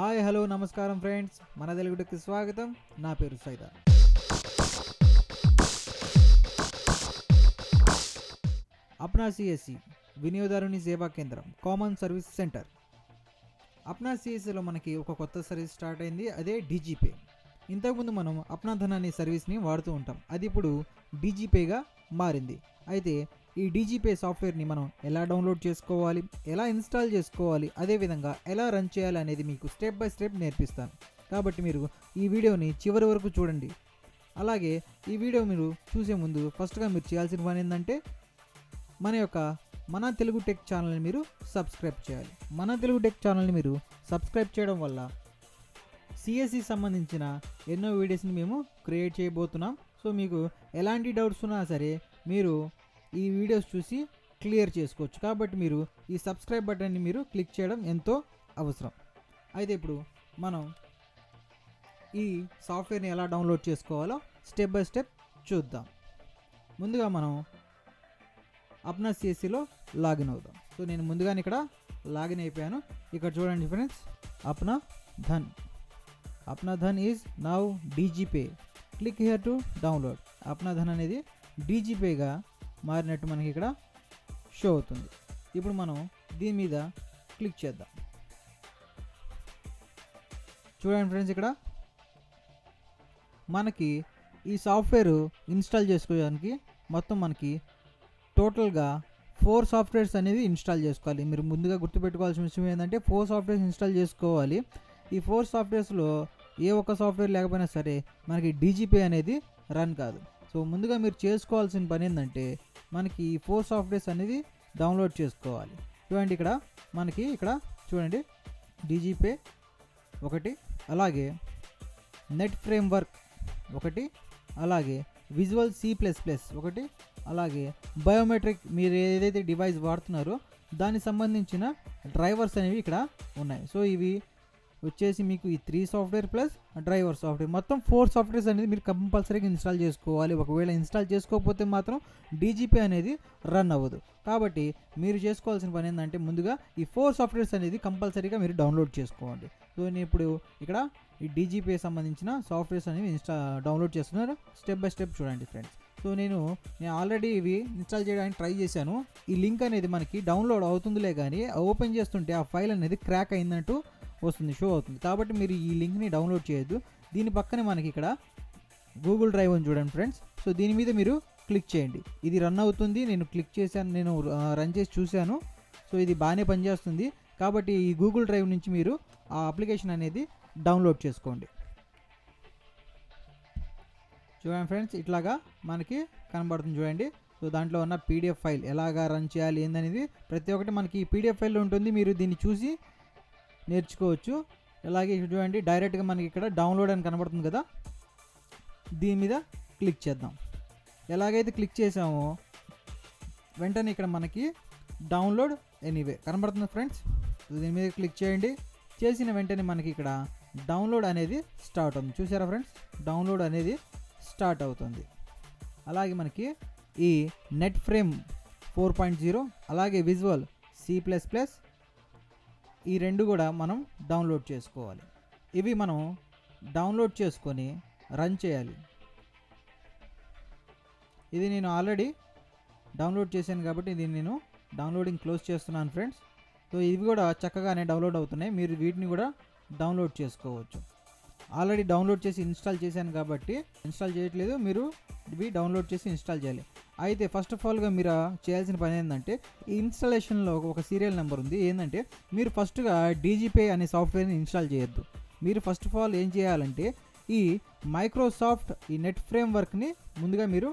Hi hello నమస్కారం friends. మన తెలుగుకి స్వాగతం. నా పేరు సైదా. అప్నా సిఎస్సి వినియోగదారుని సేవా కేంద్రం కామన్ సర్వీస్ సెంటర్. అప్నా సిఎస్సిలో మనకి ఒక కొత్త సర్వీస్ స్టార్ట్ అయింది. అదే డీజీపే ఇంతకుముందు మనం అప్నా ధన్ అనే సర్వీస్ని వాడుతూ ఉంటాం. అది ఇప్పుడు డీజీపేగా మారింది. అయితే ఈ డీజీపే సాఫ్ట్వేర్ని మనం ఎలా డౌన్లోడ్ చేసుకోవాలి ఎలా ఇన్స్టాల్ చేసుకోవాలి అదేవిధంగా ఎలా రన్ చేయాలి అనేది మీకు స్టెప్ బై స్టెప్ నేర్పిస్తాను. కాబట్టి మీరు ఈ వీడియోని చివరి వరకు చూడండి. అలాగే ఈ వీడియో మీరు చూసే ముందు ఫస్ట్గా మీరు చేయాల్సిన పని ఏంటంటే మన యొక్క మన తెలుగు టెక్ ఛానల్ని మీరు సబ్స్క్రైబ్ చేయాలి. మన తెలుగు టెక్ ఛానల్ని మీరు సబ్స్క్రైబ్ చేయడం వల్ల సిఎస్సి సంబంధించిన ఎన్నో వీడియోస్ని మేము క్రియేట్ చేయబోతున్నాం. సో మీకు ఎలాంటి డౌట్స్ ఉన్నా సరే మీరు ఈ వీడియోస్ చూసి క్లియర్ చేసుకోవచ్చు. కాబట్టి మీరు ఈ సబ్స్క్రైబ్ బటన్ని మీరు క్లిక్ చేయడం ఎంతో అవసరం. అయితే ఇప్పుడు మనం ఈ సాఫ్ట్వేర్ని ఎలా డౌన్లోడ్ చేసుకోవాలో స్టెప్ బై స్టెప్ చూద్దాం. ముందుగా మనం అప్నా సిఎస్సిలో లాగిన్ అవుదాం. సో నేను ముందుగానే ఇక్కడ లాగిన్ అయిపోయాను. ఇక్కడ చూడండి friends Apna Dhan. Apna Dhan is now DigiPay. Click here to download. Apna Dhan అనేది డీజీపేగా మారినట్టు మనకి ఇక్కడ షో అవుతుంది. ఇప్పుడు మనం దీని మీద క్లిక్ చేద్దాం. చూడండి ఫ్రెండ్స్ ఇక్కడ. మనకి ఈ సాఫ్ట్వేర్ ఇన్స్టాల్ చేసుకోవడానికి మొత్తం మనకి టోటల్గా ఫోర్ సాఫ్ట్వేర్స్ అనేది ఇన్స్టాల్ చేసుకోవాలి. మీరు ముందుగా గుర్తుపెట్టుకోవాల్సిన విషయం ఏంటంటే ఫోర్ సాఫ్ట్వేర్స్ ఇన్స్టాల్ చేసుకోవాలి. ఈ ఫోర్ సాఫ్ట్వేర్స్లో ఏ ఒక్క సాఫ్ట్వేర్ లేకపోయినా సరే మనకి డీజీపే అనేది రన్ కాదు. సో ముందుగా మీరు చేసుకోవాల్సిన పని ఏంటంటే మనకి ఈ ఫోర్ సాఫ్ట్వేర్స్ అనేది డౌన్లోడ్ చేసుకోవాలి. చూడండి ఇక్కడ మనకి ఇక్కడ చూడండి డీజీపే ఒకటి అలాగే నెట్ ఫ్రేమ్వర్క్ ఒకటి అలాగే విజువల్ సి ప్లస్ ప్లస్ ఒకటి అలాగే బయోమెట్రిక్ మీరు ఏదైతే డివైస్ వాడుతున్నారో దానికి సంబంధించిన డ్రైవర్స్ అనేవి ఇక్కడ ఉన్నాయి. సో ఇవి వచ్చేసి మీకు ఈ three software plus driver software మొత్తం ఫోర్ సాఫ్ట్వేర్స్ అనేది మీరు కంపల్సరీగా ఇన్స్టాల్ చేసుకోవాలి. ఒకవేళ ఇన్స్టాల్ చేసుకోకపోతే మాత్రం డీజీపీ అనేది రన్ అవ్వదు. కాబట్టి మీరు చేసుకోవాల్సిన పని ఏంటంటే ముందుగా ఈ ఫోర్ సాఫ్ట్వేర్స్ అనేది కంపల్సరీగా మీరు డౌన్లోడ్ చేసుకోండి. సో నేను ఇప్పుడు ఇక్కడ ఈ డీజీపీ సంబంధించిన సాఫ్ట్వేర్స్ అనేవి ఇన్స్టా డౌన్లోడ్ చేస్తున్నారు స్టెప్ బై స్టెప్ చూడండి ఫ్రెండ్స్ సో నేను నేను ఆల్రెడీ ఇవి ఇన్స్టాల్ చేయడానికి ట్రై చేశాను. ఈ లింక్ అనేది మనకి డౌన్లోడ్ అవుతుందిలే కానీ ఓపెన్ చేస్తుంటే ఆ ఫైల్ అనేది క్రాక్ అయిందంటూ వస్తుంది షో అవుతుంది. కాబట్టి మీరు ఈ లింక్ని డౌన్లోడ్ చేయొద్దు. దీని పక్కనే మనకి ఇక్కడ గూగుల్ డ్రైవ్ అని చూడండి ఫ్రెండ్స్. సో దీని మీద మీరు క్లిక్ చేయండి. ఇది రన్ అవుతుంది నేను క్లిక్ చేశాను నేను రన్ చేసి చూశాను. సో ఇది బాగానే పనిచేస్తుంది. కాబట్టి ఈ గూగుల్ డ్రైవ్ నుంచి మీరు ఆ అప్లికేషన్ అనేది డౌన్లోడ్ చేసుకోండి. చూడండి ఫ్రెండ్స్ ఇట్లాగా మనకి కనబడుతుంది చూడండి. సో దాంట్లో ఉన్న పీడిఎఫ్ ఫైల్ ఎలాగా రన్ చేయాలి ఏందనేది. ప్రతి ఒక్కటి మనకి పీడిఎఫ్ ఫైల్లో ఉంటుంది. మీరు దీన్ని చూసి నేర్చుకోవచ్చు. అలాగే ఇక్కడ చూడండి డైరెక్ట్గా మనకి ఇక్కడ డౌన్లోడ్ అని కనబడుతుంది కదా దీని మీద క్లిక్ చేద్దాం. ఎలాగైతే క్లిక్ చేసామో వెంటనే ఇక్కడ మనకి డౌన్లోడ్ ఎనీవే కనబడుతుంది ఫ్రెండ్స్. దీని మీద క్లిక్ చేయండి. చేసిన వెంటనే మనకి ఇక్కడ డౌన్లోడ్ అనేది స్టార్ట్ అవుతుంది. చూసారా ఫ్రెండ్స్? డౌన్లోడ్ అనేది స్టార్ట్ అవుతుంది. అలాగే మనకి ఈ net frame four point zero అలాగే విజువల్ సి ప్లస్ ప్లస్ ఈ రెండు కూడా మనం డౌన్లోడ్ చేసుకోవాలి. ఇవి మనం డౌన్లోడ్ చేసుకొని రన్ చేయాలి. ఇది నేను ఆల్రెడీ డౌన్లోడ్ చేశాను కాబట్టి దీన్ని నేను డౌన్లోడింగ్ క్లోజ్ చేస్తున్నాను ఫ్రెండ్స్. సో ఇవి కూడా చక్కగానే డౌన్లోడ్ అవుతున్నాయి. మీరు వీటిని కూడా డౌన్లోడ్ చేసుకోవచ్చు. ఆల్రెడీ డౌన్లోడ్ చేసి ఇన్స్టాల్ చేశాను కాబట్టి ఇన్స్టాల్ చేయట్లేదు. మీరు ఇవి డౌన్లోడ్ చేసి ఇన్స్టాల్ చేయాలి. అయితే ఫస్ట్ ఆఫ్ ఆల్గా మీరు చేయాల్సిన పని ఏంటంటే ఈ ఇన్స్టాలేషన్లో ఒక సీరియల్ నెంబర్ ఉంది. ఏంటంటే మీరు ఫస్ట్గా డీజీపే అనే సాఫ్ట్వేర్ని ఇన్స్టాల్ చేయొద్దు. మీరు ఫస్ట్ ఆఫ్ ఆల్ ఏం చేయాలంటే ఈ మైక్రోసాఫ్ట్ ఈ నెట్ ఫ్రేమ్వర్క్ని ముందుగా మీరు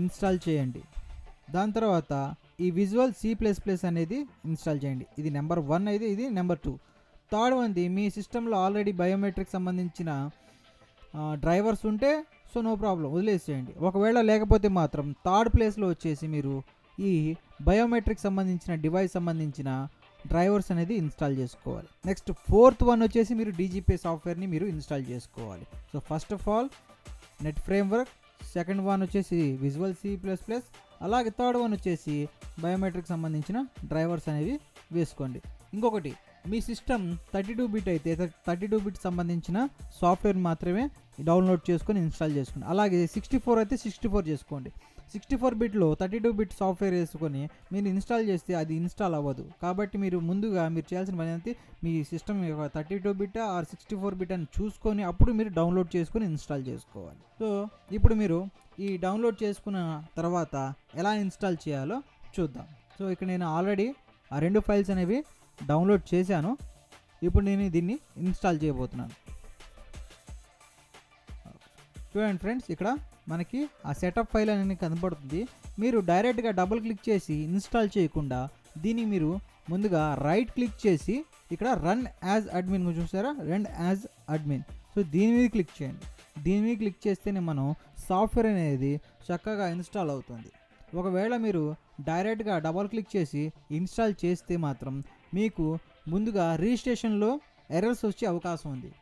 ఇన్స్టాల్ చేయండి. దాని తర్వాత ఈ విజువల్ సి ప్లస్ ప్లస్ అనేది ఇన్స్టాల్ చేయండి. ఇది నెంబర్ వన్ అయితే ఇది నెంబర్ టూ థర్డ్ వన్ది. మీ సిస్టంలో ఆల్రెడీ బయోమెట్రిక్ సంబంధించిన డ్రైవర్స్ ఉంటే సో నో ప్రాబ్లం వదిలేసేయండి. ఒకవేళ లేకపోతే మాత్రం థర్డ్ ప్లేస్లో వచ్చేసి మీరు ఈ బయోమెట్రిక్ సంబంధించిన డివైస్ సంబంధించిన డ్రైవర్స్ అనేది ఇన్స్టాల్ చేసుకోవాలి. నెక్స్ట్ ఫోర్త్ వన్ వచ్చేసి మీరు డీజీపీ సాఫ్ట్వేర్ని మీరు ఇన్స్టాల్ చేసుకోవాలి. So first of all net framework second one వచ్చేసి విజువల్ సి ప్లస్ ప్లస్ అలాగే థర్డ్ వన్ వచ్చేసి బయోమెట్రిక్ సంబంధించిన డ్రైవర్స్ అనేవి వేసుకోండి. ఇంకొకటి మీ సిస్టమ్ థర్టీ టూ బిట్ అయితే థర్టీ టూ బిట్ సంబంధించిన సాఫ్ట్వేర్ మాత్రమే డౌన్లోడ్ చేసుకొని ఇన్స్టాల్ చేసుకోండి. అలాగే సిక్స్టీ ఫోర్ అయితే సిక్స్టీ ఫోర్ చేసుకోండి. సిక్స్టీ ఫోర్ బిట్లో థర్టీ టూ బిట్ సాఫ్ట్వేర్ వేసుకొని మీరు ఇన్స్టాల్ చేస్తే అది ఇన్స్టాల్ అవ్వదు. కాబట్టి మీరు ముందుగా మీరు చేయాల్సిన పని అయితే మీ system thirty two bit or sixty four bit అని చూసుకొని అప్పుడు మీరు డౌన్లోడ్ చేసుకొని ఇన్స్టాల్ చేసుకోవాలి. సో ఇప్పుడు మీరు ఈ డౌన్లోడ్ చేసుకున్న తర్వాత ఎలా ఇన్స్టాల్ చేయాలో చూద్దాం. సో ఇక్కడ నేను ఆల్రెడీ ఆ రెండు ఫైల్స్ అనేవి డౌన్లోడ్ చేశాను. ఇప్పుడు నేను దీన్ని ఇన్స్టాల్ చేయబోతున్నాను. చూడండి ఫ్రెండ్స్ ఇక్కడ మనకి ఆ సెటప్ ఫైల్ అనేది కనపడుతుంది మీరు డైరెక్ట్గా డబుల్ క్లిక్ చేసి ఇన్స్టాల్ చేయకుండా దీన్ని మీరు ముందుగా రైట్ క్లిక్ చేసి ఇక్కడ రన్ యాజ్ అడ్మిన్ చూసారా? Run as admin. సో దీని మీద క్లిక్ చేయండి. దీని మీద క్లిక్ చేస్తేనే మనం సాఫ్ట్వేర్ అనేది చక్కగా ఇన్స్టాల్ అవుతుంది. ఒకవేళ మీరు డైరెక్ట్గా డబల్ క్లిక్ చేసి ఇన్స్టాల్ చేస్తే మాత్రం మీకు ముందుగా రిజిస్ట్రేషన్లో ఎర్రర్స్ వచ్చే అవకాశం ఉంది.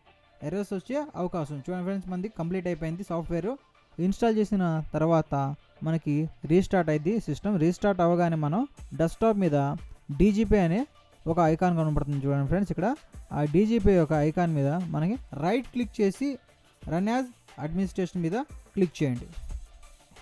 ఎర్రర్స్ వచ్చే అవకాశం చూడండి ఫ్రెండ్స్ మనది కంప్లీట్ అయిపోయింది సాఫ్ట్వేర్. ఇన్స్టాల్ చేసిన తర్వాత మనకి రీస్టార్ట్ అయింది సిస్టమ్. రీస్టార్ట్ అవ్వగానే మనం డెస్క్టాప్ మీద డీజీపే అనే ఒక ఐకాన్ కనబడుతుంది చూడండి ఫ్రెండ్స్ ఇక్కడ. ఆ డీజీపే యొక్క ఐకాన్ మీద మనకి రైట్ క్లిక్ చేసి రన్ యాజ్ అడ్మినిస్ట్రేషన్ మీద క్లిక్ చేయండి.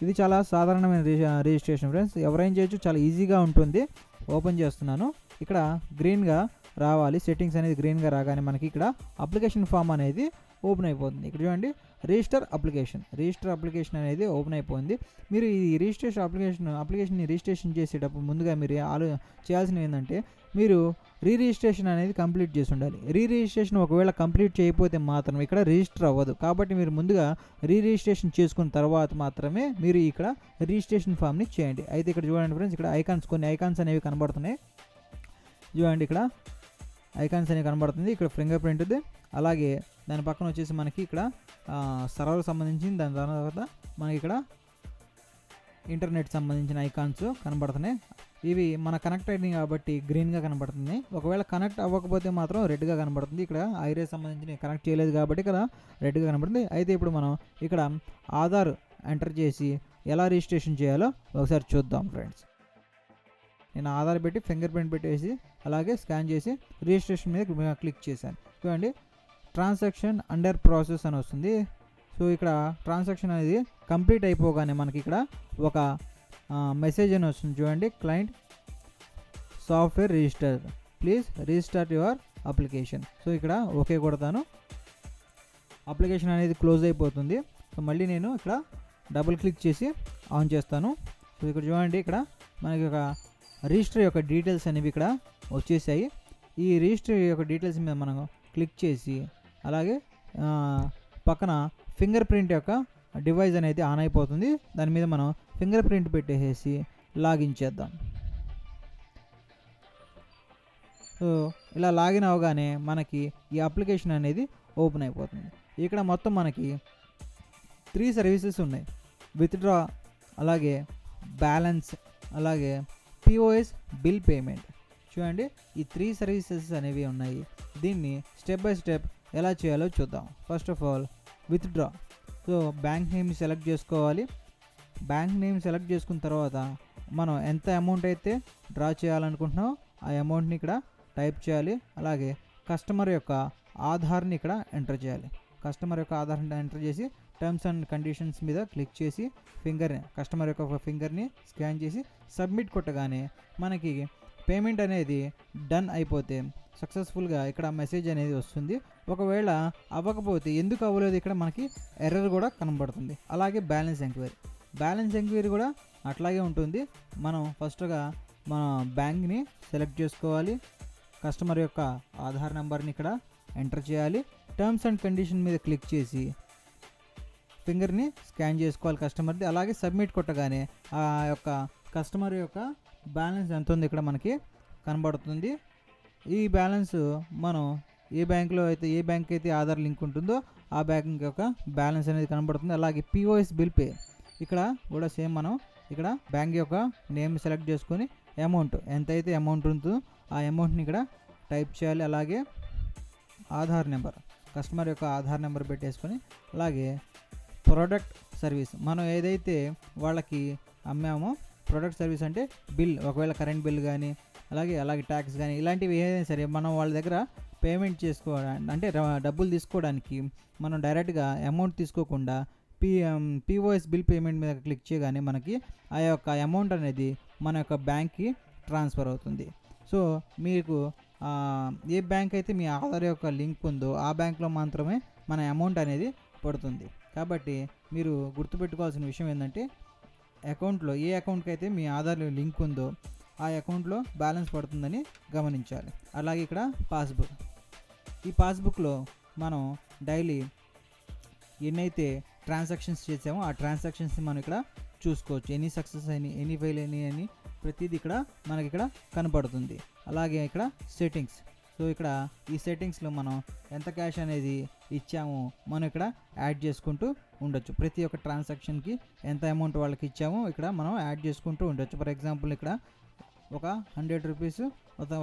ఇది చాలా సాధారణమైన రిజి- రిజిస్ట్రేషన్ ఫ్రెండ్స్. ఎవరైనా చేయొచ్చు. చాలా ఈజీగా ఉంటుంది. ఓపెన్ చేస్తున్నాను. ఇక్కడ గ్రీన్గా రావాలి. సెట్టింగ్స్ అనేది గ్రీన్గా రాగానే మనకి ఇక్కడ అప్లికేషన్ ఫామ్ అనేది ఓపెన్ అయిపోతుంది. ఇక్కడ చూడండి రిజిస్టర్ అప్లికేషన్ రిజిస్టర్ అప్లికేషన్ అనేది ఓపెన్ అయిపోయింది. మీరు ఈ రిజిస్ట్రేషన్ అప్లికేషన్ అప్లికేషన్ని రిజిస్ట్రేషన్ చేసేటప్పుడు ముందుగా మీరు ఆలో చేయాల్సినవి ఏంటంటే మీరు రీ రిజిస్ట్రేషన్ అనేది కంప్లీట్ చేసి ఉండాలి. రీ రిజిస్ట్రేషన్ ఒకవేళ కంప్లీట్ చేయకపోతే మాత్రం ఇక్కడ రిజిస్టర్ అవ్వదు. కాబట్టి మీరు ముందుగా రీ రిజిస్ట్రేషన్ చేసుకున్న తర్వాత మాత్రమే మీరు ఇక్కడ రిజిస్ట్రేషన్ ఫామ్ని చేయండి. అయితే ఇక్కడ చూడండి ఫ్రెండ్స్ ఇక్కడ ఐకాన్స్ కొన్ని ఐకాన్స్ అనేవి కనబడుతున్నాయి. చూడండి ఇక్కడ. ఐకాన్స్ అనేవి కనబడుతుంది. ఇక్కడ ఫింగర్ ప్రింట్ ఉంది. అలాగే దాని పక్కన వచ్చేసి మనకి ఇక్కడ సర్వర్ సంబంధించిన దాని తర్వాత మనకి ఇక్కడ ఇంటర్నెట్ సంబంధించిన ఐకాన్స్ కనబడుతున్నాయి. ఇవి మన కనెక్ట్ అయింది కాబట్టి గ్రీన్గా కనబడుతుంది. ఒకవేళ కనెక్ట్ అవ్వకపోతే మాత్రం రెడ్గా కనబడుతుంది. ఇక్కడ ఐరే సంబంధించిన కనెక్ట్ చేయలేదు కాబట్టి ఇక్కడ రెడ్గా కనబడుతుంది. అయితే ఇప్పుడు మనం ఇక్కడ ఆధార్ ఎంటర్ చేసి ఎలా రిజిస్ట్రేషన్ చేయాలో ఒకసారి చూద్దాం ఫ్రెండ్స్ నేను ఆధార్ పెట్టి ఫింగర్ ప్రింట్ పెట్టేసి అలాగే స్కాన్ చేసి రిజిస్ట్రేషన్ మీద క్లిక్ చేశాను. చూడండి ట్రాన్సాక్షన్ అండర్ ప్రాసెస్ అని వస్తుంది. సో ఇక్కడ ట్రాన్సాక్షన్ అనేది కంప్లీట్ అయిపోగానే మనకి ఇక్కడ ఒక మెసేజ్ అని వస్తుంది. చూడండి client software register. Please restart your application. So ఇక్కడ ఓకే కొడతాను. అప్లికేషన్ అనేది క్లోజ్ అయిపోతుంది. సో మళ్ళీ నేను ఇక్కడ డబుల్ క్లిక్ చేసి ఆన్ చేస్తాను. సో ఇక్కడ చూడండి ఇక్కడ మనకి ఒక రిజిస్టర్ యొక్క డీటెయిల్స్ అనేవి ఇక్కడ వచ్చేసాయి. ఈ రిజిస్టర్ యొక్క డీటెయిల్స్ మీద మనం క్లిక్ చేసి అలాగే పక్కన ఫింగర్ ప్రింట్ యొక్క డివైస్ అనేది ఆన్ అయిపోతుంది. దాని మీద మనం ఫింగర్ ప్రింట్ పెట్టేసి లాగిన్ చేద్దాం. సో ఇలా లాగిన్ అవగానే మనకి ఈ అప్లికేషన్ అనేది ఓపెన్ అయిపోతుంది. ఇక్కడ మొత్తం మనకి త్రీ సర్వీసెస్ ఉన్నాయి. విత్డ్రా అలాగే బ్యాలెన్స్ అలాగే పిఓఎస్ బిల్ పేమెంట్ చూడండి ఈ త్రీ సర్వీసెస్ అనేవి ఉన్నాయి. దీన్ని స్టెప్ బై స్టెప్ ఎలా చేయాలో చూద్దాం. First of all withdraw so bank name select చేసుకోవాలి. బ్యాంక్ నేమ్ సెలెక్ట్ చేసుకున్న తర్వాత మనం ఎంత అమౌంట్ అయితే డ్రా చేయాలనుకుంటున్నామో ఆ అమౌంట్ని ఇక్కడ టైప్ చేయాలి. అలాగే కస్టమర్ యొక్క ఆధార్ని ఇక్కడ ఎంటర్ చేయాలి. కస్టమర్ యొక్క ఆధార్ని ఎంటర్ చేసి టర్మ్స్ అండ్ కండిషన్స్ మీద క్లిక్ చేసి ఫింగర్ కస్టమర్ యొక్క ఫింగర్ని స్కాన్ చేసి సబ్మిట్ కొట్టగానే మనకి పేమెంట్ అనేది డన్ అయిపోతే సక్సెస్ఫుల్గా ఇక్కడ మెసేజ్ అనేది వస్తుంది. ఒకవేళ అవ్వకపోతే ఎందుకు అవ్వలేదు? ఇక్కడ మనకి ఎర్రర్ కూడా కనబడుతుంది. అలాగే బ్యాలెన్స్ ఎంక్వైరీ బ్యాలెన్స్ ఎంక్వైరీ కూడా అట్లాగే ఉంటుంది. మనం ఫస్ట్గా మన బ్యాంక్ని సెలెక్ట్ చేసుకోవాలి. కస్టమర్ యొక్క ఆధార్ నెంబర్ని ఇక్కడ ఎంటర్ చేయాలి. టర్మ్స్ అండ్ కండిషన్ మీద క్లిక్ చేసి ఫింగర్ని స్కాన్ చేసుకోవాలి కస్టమర్ది. అలాగే సబ్మిట్ కొట్టగానే ఆ యొక్క కస్టమర్ యొక్క బ్యాలెన్స్ ఎంత ఉంది ఇక్కడ మనకి కనబడుతుంది. ఈ బ్యాలెన్స్ మనం ఏ బ్యాంక్లో అయితే ఏ బ్యాంక్ అయితే ఆధార్ లింక్ ఉంటుందో ఆ బ్యాంక్ యొక్క బ్యాలెన్స్ అనేది కనబడుతుంది. అలాగే పిఓఎస్ బిల్ పే ఇక్కడ కూడా సేమ్ మనం ఇక్కడ బ్యాంక్ యొక్క నేమ్ సెలెక్ట్ చేసుకొని అమౌంట్ ఎంత అయితే అమౌంట్ ఉంటుందో ఆ అమౌంట్ని ఇక్కడ టైప్ చేయాలి. అలాగే ఆధార్ నెంబర్ కస్టమర్ యొక్క ఆధార్ నెంబర్ పెట్టేసుకొని అలాగే ప్రోడక్ట్ సర్వీస్. మనం ఏదైతే వాళ్ళకి అమ్మామో ప్రోడక్ట్ సర్వీస్ అంటే బిల్ ఒకవేళ కరెంట్ బిల్ కానీ అలాగే అలాగే ట్యాక్స్ కానీ ఇలాంటివి ఏదైనా సరే మనం వాళ్ళ దగ్గర పేమెంట్ చేసుకోవడానికి అంటే డబ్బులు తీసుకోవడానికి మనం డైరెక్ట్గా అమౌంట్ తీసుకోకుండా పీ పీఓఎస్ బిల్ పేమెంట్ మీద క్లిక్ చేయగానే మనకి ఆ యొక్క అమౌంట్ అనేది మన యొక్క బ్యాంక్కి ట్రాన్స్ఫర్ అవుతుంది. సో మీకు ఏ బ్యాంక్ అయితే మీ ఆధార్ యొక్క లింక్ ఉందో ఆ బ్యాంక్లో మాత్రమే మన అమౌంట్ అనేది పడుతుంది. కాబట్టి మీరు గుర్తుపెట్టుకోవాల్సిన విషయం ఏంటంటే అకౌంట్లో ఏ అకౌంట్కి అయితే మీ ఆధార్ లింక్ ఉందో ఆ అకౌంట్లో బ్యాలెన్స్ పడుతుందని గమనించాలి. అలాగే ఇక్కడ పాస్బుక్. ఈ పాస్బుక్లో మనం డైలీ ఎన్నైతే ట్రాన్సాక్షన్స్ చేసామో ఆ ట్రాన్సాక్షన్స్ని మనం ఇక్కడ చూసుకోవచ్చు. ఎన్ని సక్సెస్ అయినాయి ఎన్ని ఫెయిల్ అయినాయి అని ప్రతిదీ ఇక్కడ మనకి ఇక్కడ కనపడుతుంది. అలాగే ఇక్కడ సెట్టింగ్స్. సో ఇక్కడ ఈ సెట్టింగ్స్లో మనం ఎంత క్యాష్ అనేది ఇచ్చామో. మనం ఇక్కడ యాడ్ చేసుకుంటూ ఉండొచ్చు. ప్రతి ఒక్క ట్రాన్సాక్షన్కి ఎంత అమౌంట్ వాళ్ళకి ఇచ్చామో ఇక్కడ మనం యాడ్ చేసుకుంటూ ఉండొచ్చు. ఫర్ ఎగ్జాంపుల్ ఇక్కడ ఒక హండ్రెడ్ రూపీస్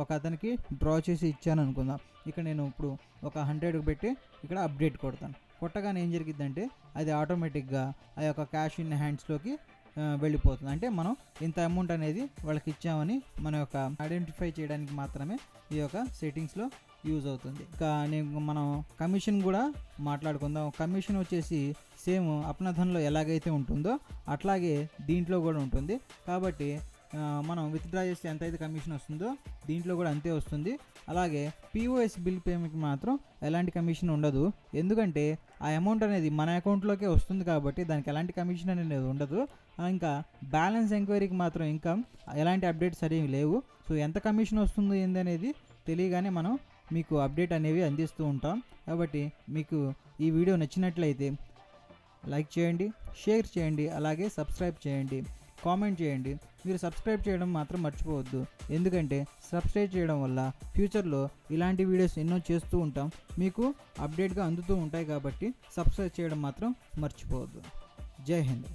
ఒక అతనికి డ్రా చేసి ఇచ్చాను అనుకుందాం. ఇక్కడ నేను ఇప్పుడు ఒక హండ్రెడ్ పెట్టి ఇక్కడ అప్డేట్ కొడతాను. కొట్టగానే ఏం జరిగిద్దంటే అది ఆటోమేటిక్గా ఆ యొక్క క్యాష్ ఇన్ హ్యాండ్స్లోకి వెళ్ళిపోతుంది. అంటే మనం ఇంత అమౌంట్ అనేది వాళ్ళకి ఇచ్చామని మన యొక్క ఐడెంటిఫై చేయడానికి మాత్రమే ఈ యొక్క సెట్టింగ్స్లో యూజ్ అవుతుంది. ఇంకా నేను మనం కమిషన్ కూడా మాట్లాడుకుందాం. కమిషన్ వచ్చేసి సేమ్ అప్నధన్లో ఎలాగైతే ఉంటుందో అట్లాగే దీంట్లో కూడా ఉంటుంది. కాబట్టి మనం విత్డ్రా చేస్తే ఎంత అయితే కమిషన్ వస్తుందో దీంట్లో కూడా అంతే వస్తుంది. అలాగే పిఓఎస్ బిల్ పేమెంట్కి మాత్రం ఎలాంటి కమిషన్ ఉండదు. ఎందుకంటే ఆ అమౌంట్ అనేది మన అకౌంట్లోకే వస్తుంది కాబట్టి దానికి ఎలాంటి కమిషన్ అనేది ఉండదు. ఇంకా బ్యాలెన్స్ ఎంక్వైరీకి మాత్రం ఇంకా ఎలాంటి అప్డేట్స్ అనేవి లేవు. సో ఎంత కమిషన్ వస్తుంది ఏంది అనేది తెలియగానే మనం మీకు అప్డేట్ అనేవి అందిస్తూ ఉంటాం. కాబట్టి మీకు ఈ వీడియో నచ్చినట్లయితే లైక్ చేయండి షేర్ చేయండి అలాగే సబ్స్క్రైబ్ చేయండి కామెంట్ చేయండి. మీరు సబ్స్క్రైబ్ చేయడం మాత్రం మర్చిపోవద్దు. ఎందుకంటే సబ్స్క్రైబ్ చేయడం వల్ల ఫ్యూచర్లో ఇలాంటి వీడియోస్ ఎన్నో చేస్తూ ఉంటాం. మీకు అప్డేట్గా అందుతూ ఉంటాయి కాబట్టి సబ్స్క్రైబ్ చేయడం మాత్రం మర్చిపోవద్దు. జై హింద్.